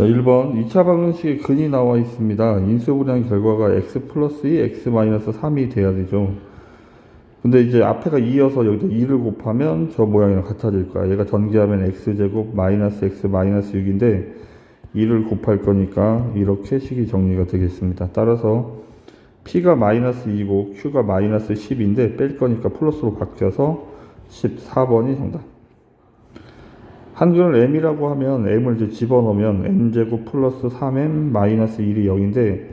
자, 1번 2차 방정식에 근이 나와 있습니다. 인수분해한 결과가 x 플러스 2, x 마이너스 3이 돼야 되죠. 근데 이제 앞에가 2여서 여기다 2를 곱하면 저 모양이랑 같아질 거야. 얘가 전개하면 x제곱 마이너스 x 마이너스 6인데 2를 곱할 거니까 이렇게 식이 정리가 되겠습니다. 따라서 p가 마이너스 2고 q가 마이너스 10인데 뺄 거니까 플러스로 바뀌어서 14번이 정답. 한글을 m이라고 하면 m을 이제 집어넣으면 m제곱 플러스 3m 마이너스 1이 0인데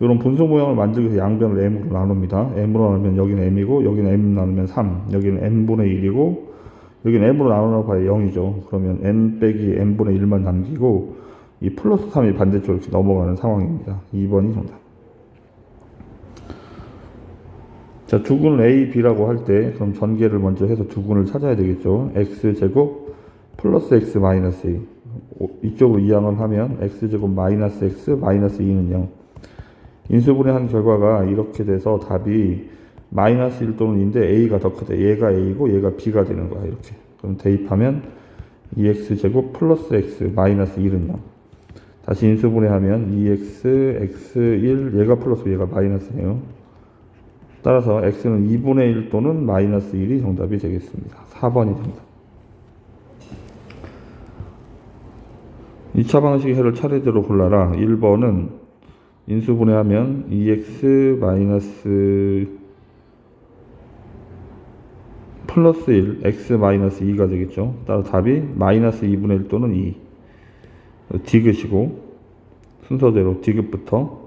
이런 분수 모양을 만들기 위해서 양변을 m으로 나눕니다. m으로 나누면 여기는 m이고 여기는 m 나누면 3 여기는 n분의 1이고 여기는 m으로 나누어 봐야 0이죠. 그러면 n 빼기 n분의 1만 남기고 이 플러스 3이 반대쪽으로 넘어가는 상황입니다. 2번이 정답. 자, 두근 A, B라고 할 때 그럼 전개를 먼저 해서 두근을 찾아야 되겠죠. X제곱 플러스 X 마이너스 2. 오, 이쪽으로 이항을 하면 X제곱 마이너스 X 마이너스 2는 0. 인수분해한 결과가 이렇게 돼서 답이 마이너스 1 또는 2인데 A가 더 크다. 얘가 A고 얘가 B가 되는 거야. 이렇게. 그럼 대입하면 2X제곱 플러스 X 마이너스 1은 0. 다시 인수분해하면 2X, X1, 얘가 플러스 얘가 마이너스네요. 따라서 x는 2분의 1 또는 마이너스 1이 정답이 되겠습니다. 4번이 정답. 2차 방식의 해를 차례대로 골라라. 1번은 인수분해하면 2x 마이너스 플러스 1, x 마이너스 2가 되겠죠. 따라 답이 마이너스 2분의 1 또는 2. 디귿이고 순서대로 디귿부터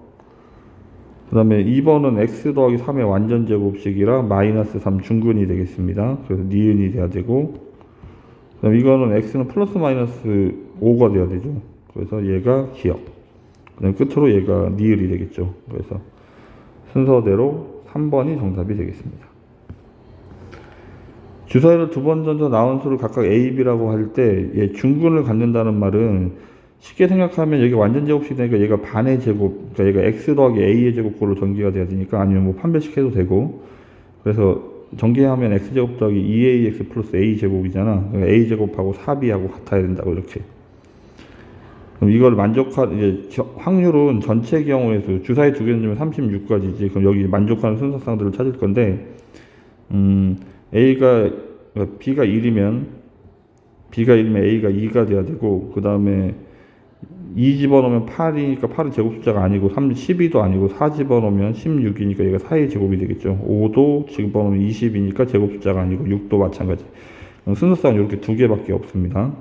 그 다음에 2번은 x 더하기 3의 완전 제곱식이라 마이너스 3 중근이 되겠습니다. 그래서 니은이 돼야 되고 그 다음에 이거는 x는 플러스 마이너스 5가 돼야 되죠. 그래서 얘가 기억 그 다음에 끝으로 얘가 니을이 되겠죠. 그래서 순서대로 3번이 정답이 되겠습니다. 주사위를 두 번 던져 나온 수를 각각 a, b라고 할 때 얘 중근을 갖는다는 말은 쉽게 생각하면 여기 완전 제곱식이 되니까 얘가 반의 제곱, 그러니까 얘가 x 더하기 a의 제곱꼴로 전개가 돼야 되니까 아니면 뭐 판별식 해도 되고 그래서 전개하면 x 제곱 더하기 2ax 플러스 a 제곱이잖아. 그러니까 a 제곱하고 4b하고 같아야 된다고 이렇게. 그럼 이걸 만족한 이제 저- 확률은 전체 경우에서 주사위 두 개는 주면 36까지지. 그럼 여기 만족하는 순서상들을 찾을 건데 음, a가 그러니까 b가 1이면 b가 1이면 a가 2가 돼야 되고 그 다음에 2 집어넣으면 8이니까 8은 제곱 숫자가 아니고 3, 12도 아니고 4 집어넣으면 16이니까 얘가 4의 제곱이 되겠죠. 5도 집어넣으면 20이니까 제곱 숫자가 아니고 6도 마찬가지. 순서상 이렇게 두 개밖에 없습니다.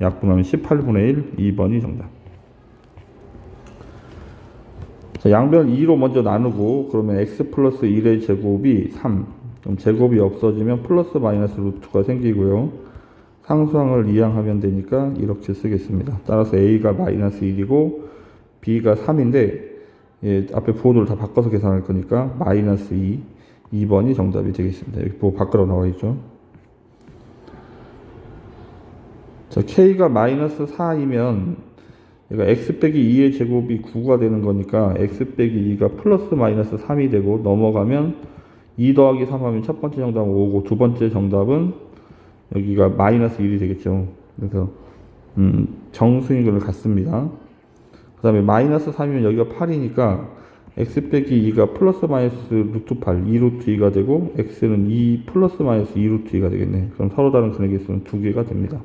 약분하면 18분의 1, 2번이 정답. 자, 양변 2로 먼저 나누고 그러면 x 플러스 1의 제곱이 3. 그럼 제곱이 없어지면 플러스 마이너스 루트가 생기고요. 상수항을 이항하면 되니까 이렇게 쓰겠습니다. 따라서 a가 마이너스 1이고 b가 3인데 예, 앞에 부호도를 다 바꿔서 계산할 거니까 마이너스 2, 2번이 정답이 되겠습니다. 여기 부호 밖으로 나와 있죠. 자, k가 마이너스 4이면 얘가 x 빼기 2의 제곱이 9가 되는 거니까 x 빼기 2가 플러스 마이너스 3이 되고 넘어가면 2 더하기 3 하면 첫 번째 정답은 5고 두 번째 정답은 여기가 마이너스 1이 되겠죠. 그래서 음, 정수인 걸 갖습니다. 그 다음에 마이너스 3이면 여기가 8이니까 x 빼기 2가 플러스 마이너스 루트 8, 2 루트 2가 되고 x는 2 플러스 마이너스 2 루트 2가 되겠네. 그럼 서로 다른 근액의 수는 두 개가 됩니다.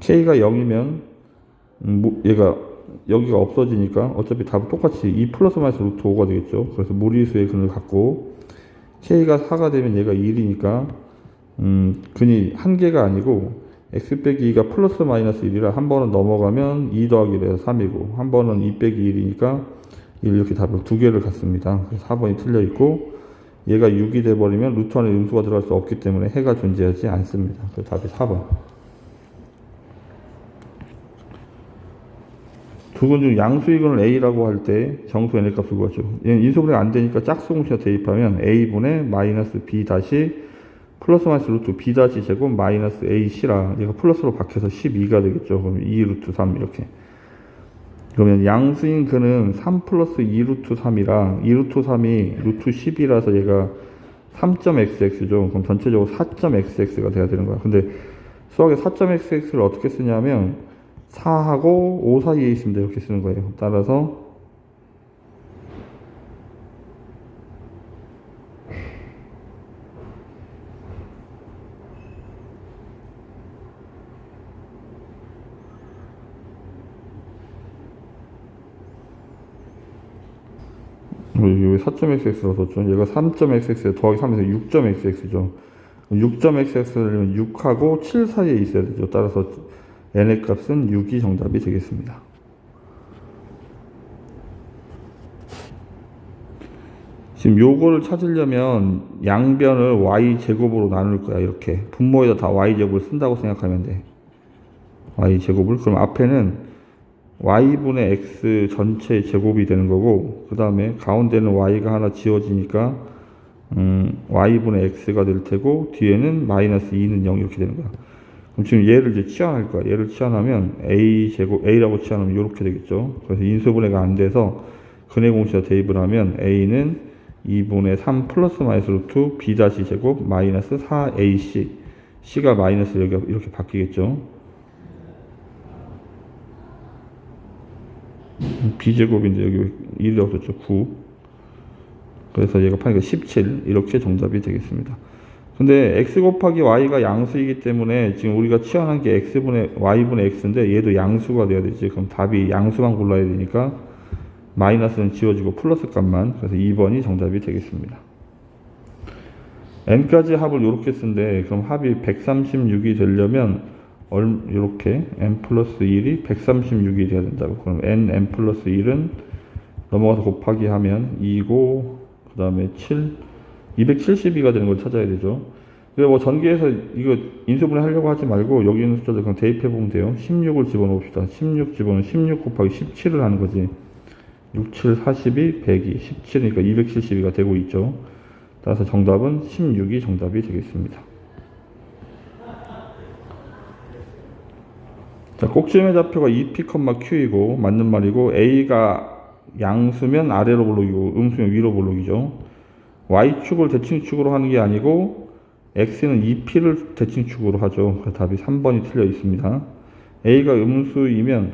K가 0이면 음, 뭐, 얘가 여기가 없어지니까 어차피 답은 똑같이 2 플러스 마이너스 루트 5가 되겠죠. 그래서 무리수의 근을 갖고 k가 4가 되면 얘가 1이니까 음, 근이 한 개가 아니고 x 빼기 2가 플러스 마이너스 1이라 한 번은 넘어가면 2 더하기 1에서 3이고 한 번은 2 빼기 1이니까 1 이렇게 답을 두 개를 갖습니다. 그래서 4번이 틀려 있고 얘가 6이 돼버리면 루트 안에 음수가 들어갈 수 없기 때문에 해가 존재하지 않습니다. 그래서 답이 4번. 두근 중 양수이근을 a라고 할 때 정수 n의 값을 구하죠. 인수분해가 안 되니까 짝수공식에 대입하면 a분의 마이너스 b 다시 플러스 마이너스 루트 b 다시 제곱 마이너스 ac라 얘가 플러스로 바뀌어서 12가 되겠죠. 그럼 2 루트 3 이렇게. 그러면 양수인 근은 3 플러스 2 루트 3이라 2 루트 3이 루트 10이라서 얘가 3.xx죠. 그럼 전체적으로 4.xx가 돼야 되는 거야. 근데 수학에 4.xx를 어떻게 쓰냐면 4하고 5 사이에 있습니다. 이렇게 쓰는 거예요. 따라서 뭐 여기 왜 4.xx로 썼죠? 얘가 3.xx 더하기 3에서 6.xx죠. 6.xx는 6하고 7 사이에 있어야 되죠. 따라서 n의 값은 6이 정답이 되겠습니다. 지금 요거를 찾으려면 양변을 y 제곱으로 나눌 거야. 이렇게 분모에다 다 y 제곱을 쓴다고 생각하면 돼. y 제곱을 그럼 앞에는 y분의 x 전체 제곱이 되는 거고 그 다음에 가운데는 y가 하나 지워지니까 음, y분의 x가 될 테고 뒤에는 마이너스 2는 0 이렇게 되는 거야. 그럼 지금 얘를 이제 치환할 거야. 얘를 치환하면 a 제곱 a라고 치환하면 이렇게 되겠죠. 그래서 인수분해가 안 돼서 근해 공식에 대입을 하면 a는 2분의 3 플러스 마이너스 루트 b 다시 제곱 마이너스 4ac c가 마이너스 여기가 이렇게 바뀌겠죠. b제곱인데 여기 1이 없었죠 9 그래서 얘가 파니까 17 이렇게 정답이 되겠습니다 근데 x 곱하기 y가 양수이기 때문에 지금 우리가 치환한 게 x분의 y분의 x인데 얘도 양수가 돼야 되지. 그럼 답이 양수만 골라야 되니까 마이너스는 지워지고 플러스 값만. 그래서 2번이 정답이 되겠습니다. N까지 합을 이렇게 쓴데 그럼 합이 136이 되려면 얼, 이렇게 n 플러스 1이 136이 돼야 된다고. 그럼 n, n 플러스 1은 넘어가서 곱하기 하면 2고, 그 다음에 7, 272가 되는 걸 찾아야 되죠. 그래서 뭐 전개해서 이거 인수분해 하려고 하지 말고 여기 있는 숫자들 그냥 대입해 보면 돼요. 16을 집어넣읍시다. 16 집어넣으면 16 곱하기 17을 하는 거지. 6, 7, 42, 102, 17이니까 272가 되고 있죠. 따라서 정답은 16이 정답이 되겠습니다. 자, 꼭지점의 좌표가 2p, q이고 맞는 말이고 a가 양수면 아래로 볼록이고 음수면 위로 볼록이죠. Y축을 대칭축으로 하는 게 아니고 x는 2p를 대칭축으로 하죠. 그래서 답이 3번이 틀려 있습니다. a가 음수이면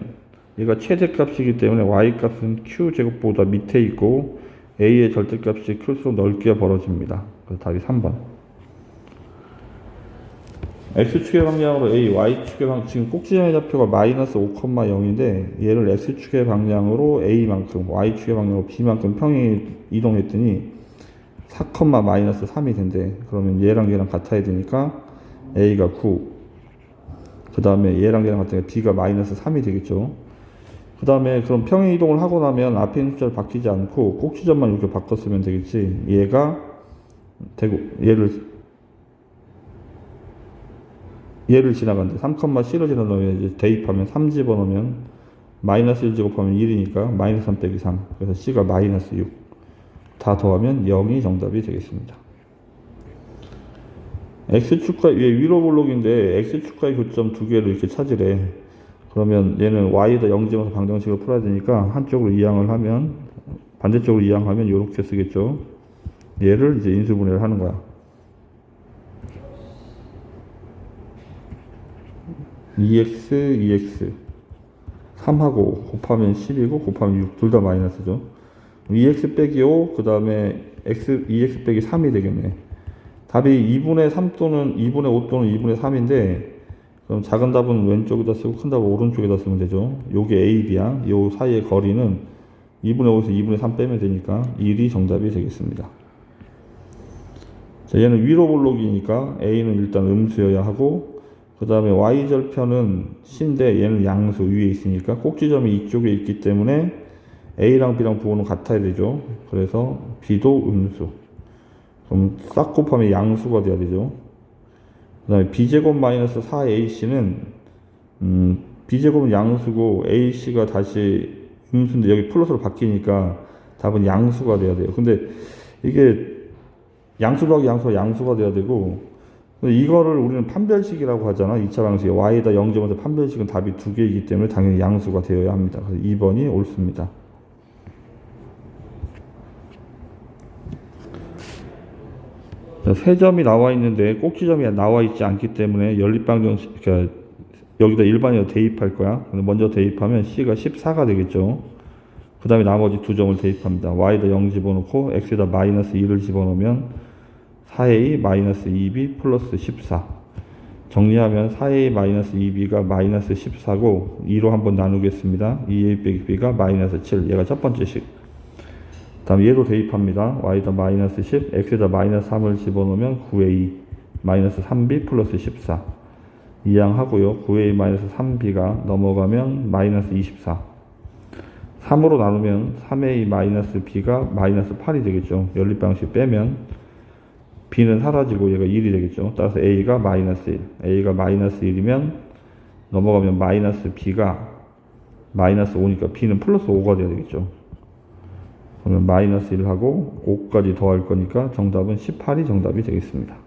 얘가 최대값이기 때문에 y값은 q제곱보다 밑에 있고 a의 절대값이 클수록 넓게 벌어집니다. 그래서 답이 3번. x축의 방향으로 a, y축의 방 지금 꼭지점의 좌표가 마이너스 5,0인데 얘를 x축의 방향으로 a만큼, y축의 방향으로 b만큼 평행이 이동했더니 4, 마이너스 3이 된대. 그러면 얘랑 얘랑 같아야 되니까 a가 9. 그 다음에 얘랑 얘랑 같으니까 b가 마이너스 3이 되겠죠. 그 다음에 그럼 평행 이동을 하고 나면 앞에 있는 숫자를 바뀌지 않고 꼭지점만 이렇게 바꿨으면 되겠지. 얘가 되고 얘를 얘를 지나간다. 3,C를 지나가면 이제 대입하면 3 집어넣으면 마이너스 1 제곱하면 1이니까 마이너스 3 빼기 3. 그래서 C가 마이너스 6. 다 더하면 0이 정답이 되겠습니다. X축과 위에 위로 볼록인데 X축과의 교점 두 개를 이렇게 찾으래. 그러면 얘는 Y에다 0점에서 방정식을 풀어야 되니까 한쪽으로 이항을 하면 반대쪽으로 이항하면 이렇게 쓰겠죠. 얘를 이제 인수분해를 하는 거야. 2x, 2x 3하고 곱하면 10이고 곱하면 6 둘 다 마이너스죠 2x 빼기 5, 그 다음에 x, 2x 빼기 3이 되겠네. 답이 2분의 3 또는 2분의 5 또는 2분의 3인데 그럼 작은 답은 왼쪽에다 쓰고 큰 답은 오른쪽에다 쓰면 되죠. 요게 a, b야. 요 사이의 거리는 2분의 5에서 2분의 3 빼면 되니까 1이 정답이 되겠습니다. 자, 얘는 위로 볼록이니까 a는 일단 음수여야 하고 그 다음에 y절편은 c인데 얘는 양수 위에 있으니까 꼭지점이 이쪽에 있기 때문에 a랑 b랑 부호는 같아야 되죠. 그래서 b도 음수. 그럼 싹 곱하면 양수가 돼야 되죠. 그 다음에 b제곱 마이너스 4ac는 음, b제곱은 양수고 ac가 다시 음수인데 여기 플러스로 바뀌니까 답은 양수가 돼야 돼요. 근데 이게 양수 더하기 양수가 양수가 돼야 되고 이거를 우리는 판별식이라고 하잖아. 2차 방식에 y에다 0점에서 판별식은 답이 두 개이기 때문에 당연히 양수가 되어야 합니다. 그래서 2번이 옳습니다. 세 점이 나와 있는데 꼭지점이 나와 있지 않기 때문에 연립방정식, 그러니까 여기다 일반으로 대입할 거야. 먼저 대입하면 C가 14가 되겠죠. 그 다음에 나머지 두 점을 대입합니다. Y에다 0 집어넣고 X에다 마이너스 2를 집어넣으면 4A 마이너스 2B 플러스 14. 정리하면 4A 마이너스 2B가 마이너스 14고 2로 한번 나누겠습니다. 2A 빼기 B가 마이너스 7. 얘가 첫 번째 식. 다음 얘도 대입합니다. Y에다 마이너스 10, X에다 마이너스 3을 집어넣으면 9A 마이너스 3B 플러스 14. 이항하고요. 9A 마이너스 3B가 넘어가면 마이너스 24. 3으로 나누면 3A 마이너스 B가 마이너스 8이 되겠죠. 연립방식 빼면 B는 사라지고 얘가 1이 되겠죠. 따라서 A가 마이너스 1. A가 마이너스 1이면 넘어가면 마이너스 B가 마이너스 5니까 B는 플러스 5가 돼야 되겠죠. 그러면 마이너스 1하고 5까지 더할 거니까 정답은 18이 정답이 되겠습니다.